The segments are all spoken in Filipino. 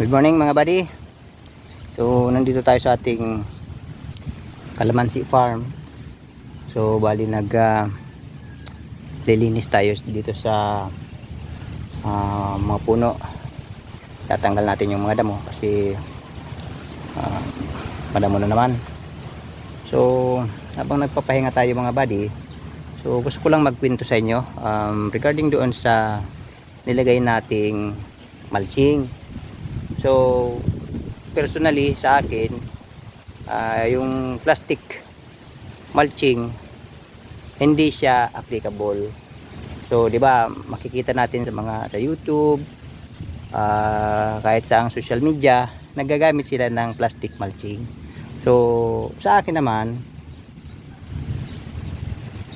Good morning mga buddy. So nandito tayo sa ating Kalamansi Farm. So bali nag ah, lilinis tayo dito sa ah, mga puno. Tatanggal natin yung mga damo kasi ah, madamo na naman. So habang nagpapahinga tayo mga buddy, so gusto ko lang magkwento sa inyo um, regarding doon sa nilagay nating mulching. So, personally sa akin, ah, yung plastic mulching hindi siya applicable. So, 'di ba, makikita natin sa mga sa YouTube, ah, kahit sa ang social media, nagagamit sila ng plastic mulching. So, sa akin naman,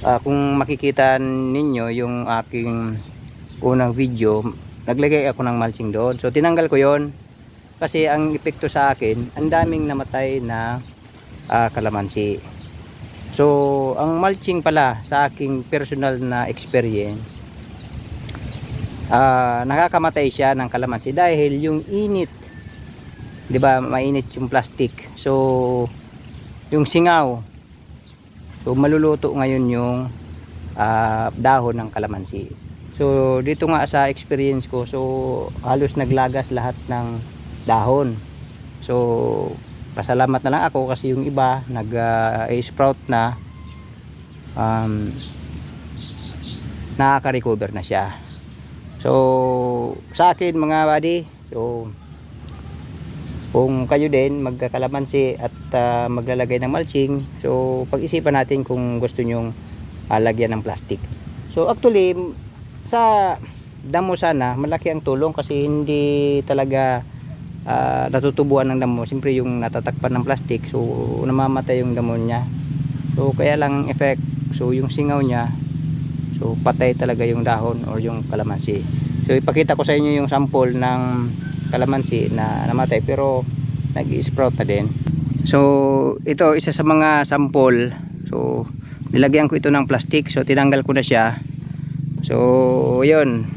ah, kung makikita ninyo yung aking unang video, naglagay ako ng mulching doon. So, tinanggal ko yon kasi ang epekto sa akin, ang daming namatay na ah, kalamansi. So, ang mulching pala sa aking personal na experience, ah, nakakamatay siya ng kalamansi dahil yung init, 'di ba, mainit yung plastic. So, yung singaw, so maluluto ngayon yung ah, dahon ng kalamansi. So, dito nga sa experience ko, so halos naglagas lahat ng dahon. So, pasalamat na lang ako kasi yung iba nag-sprout na um, nakaka-recover na siya. So, sa akin mga buddy, so kung kayo din magkakalamansi at ah, maglalagay ng mulching, so pag-isipan natin kung gusto nyong ah, lagyan ng plastic. So actually, sa damo sana, malaki ang tulong kasi hindi talaga ah, natutubuan ng damo. Siyempre yung natatakpan ng plastic, so namamatay yung damo niya. So kaya lang effect, so yung singaw niya, so patay talaga yung dahon or yung kalamansi. So ipakita ko sa inyo yung sample ng kalamansi na namatay pero nag-sprout na din. So ito isa sa mga sample. So nilagyan ko ito ng plastic. So tinanggal ko na siya. So yun.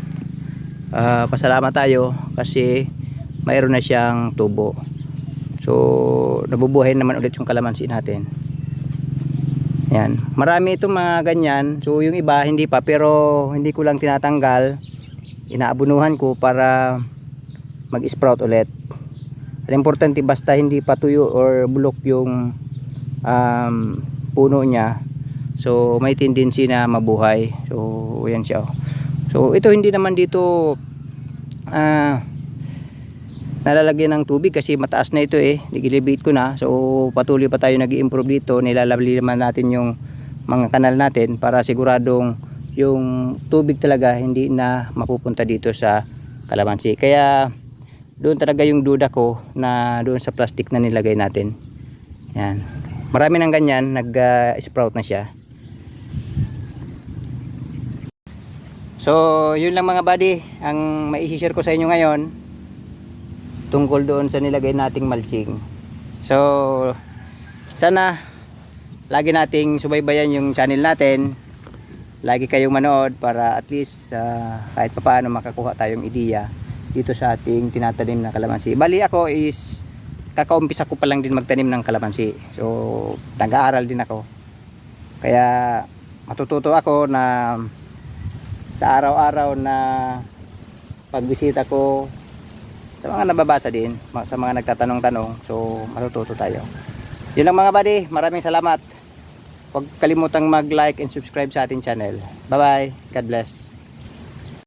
Ah, pasalamat tayo kasi mayroon na siyang tubo. So nabubuhay naman ulit yung kalamansi natin. Yan. Marami itong mga ganyan. So yung iba hindi pa pero hindi ko lang tinatanggal. Inaabunuhan ko para mag-sprout ulit. Ang importante basta hindi patuyo or bulok yung um, puno niya. So may tendency na mabuhay. So yan siya. So ito hindi naman dito ah nalalagyan ng tubig kasi mataas na ito eh. Nigilibate ko na. So patuloy pa tayo nag-improve dito. Nilalabli naman natin yung mga kanal natin para siguradong yung tubig talaga hindi na mapupunta dito sa kalamansi. Kaya doon talaga yung duda ko na doon sa plastic na nilagay natin. Yan. Marami ng ganyan, nag-sprout na siya. So, yun lang mga buddy, ang mai-share ko sa inyo ngayon tungkol doon sa nilagay nating mulching. So, sana lagi nating subaybayan yung channel natin. Lagi kayong manood para at least ah, kahit papaano makakuha tayong ideya dito sa ating tinatanim na kalamansi. Bali ako is kakaumpisa ko pa lang din magtanim ng kalamansi. So, nag-aaral din ako. Kaya matututo ako na sa araw-araw na pagbisita ko sa mga nababasa din, sa mga nagtatanong-tanong. So, matututo tayo. Yun lang mga buddy. Maraming salamat. Huwag kalimutang mag-like and subscribe sa ating channel. Bye-bye. God bless.